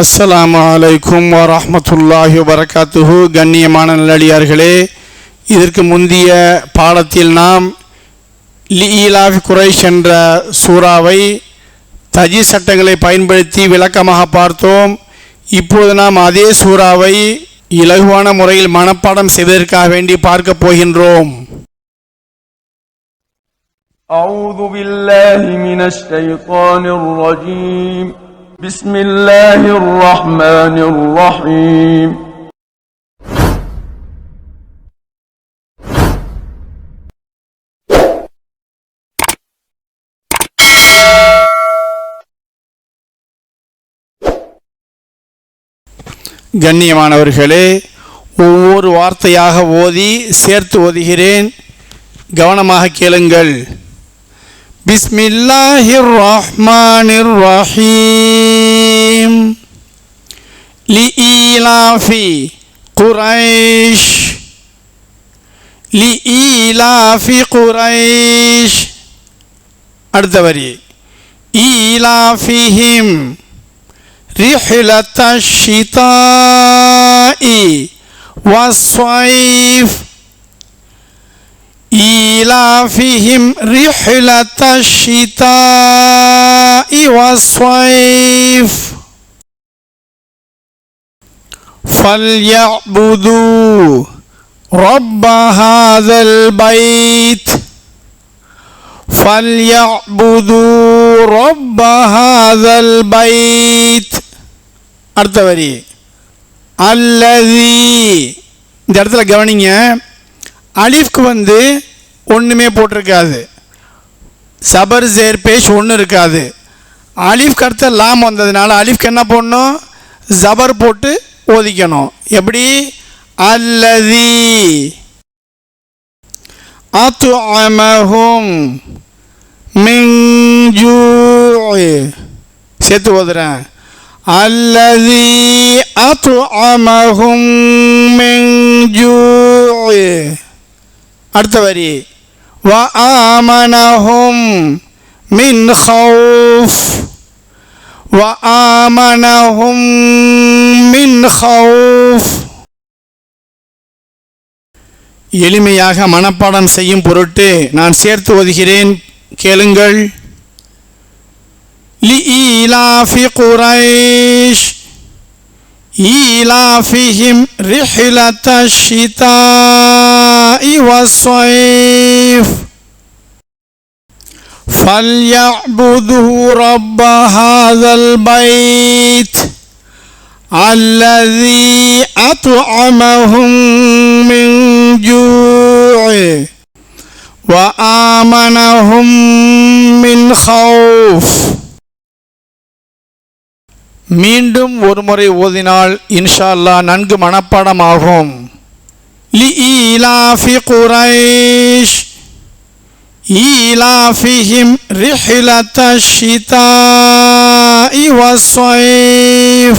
அஸ்ஸலாமு அலைக்கும் வரஹ்மத்துல்லாஹி வபரகாத்துஹு கண்ணியமான நல்லடியார்களே இதற்கு முந்திய பாடத்தில் நாம் லீலாஃப் குரைஷ் என்ற சூறாவை தஜி சட்டங்களை பயன்படுத்தி விளக்கமாக பார்த்தோம் இப்பொழுது நாம் அதே சூறாவை இலகுவான முறையில் மனப்பாடம் செய்வதற்காக வேண்டி பார்க்க போகின்றோம் أعوذ بالله من الشيطان الرجيم بسم الله الرحمن الرحيم கண்ணியமானவர்களே ஒவ்வொரு வார்த்தையாக ஓதி சேர்த்து ஓதுகிறேன் கவனமாக கேளுங்கள் பிஸ்மில்லாஹிர் ரஹ்மானிர் ரஹீம் لإيلاف قريش. لإيلاف قريش. أردبري إيلافهم رحلة الشتاء والصيف. إيلافهم رحلة الشتاء والصيف. فليعبدوا رب هذا البيت فليعبدوا رب هذا البيت அடுத்த வரி அல்லதி இந்த இடத்துல கவனிங்க அலிஃப்க்கு வந்து ஒன்றுமே போட்டிருக்காது சபர் ஜேர் பேஷ் ஒன்றும் இருக்காது அலிஃப்க்கு அடுத்த லாம் வந்ததுனால அலிஃப்க்கு என்ன போடணும் ஜபர் போட்டு ஓதிக்கணும் எப்படி? அல்லதி அத்து அமஹும் மிஞ்சூ சேர்த்து ஓதுறேன். அல்லதி அத்து அமஹும் மிஞ்சூ அடுத்த வரி. வ ஆமனஹும் மின் ஹவுஃப் வ ஆமனஹும் ஹவுஃப் எளிமையாக மனப்பாடம் செய்யும் பொருட்டு நான் சேர்த்து ஓதுகிறேன் கேளுங்கள் لإيلاف قريش إيلافهم رحلة الشتاء والصيف فليعبدوا رب هذا البيت الذي أطعمهم من جوع وآمنهم من خوف மீண்டும் ஒரு முறை ஓதினால் இன்ஷா அல்லாஹ் நன்கு மனப்பாடமாகும் لإيلاف قريش إيلافهم رحلة الشتاء والصيف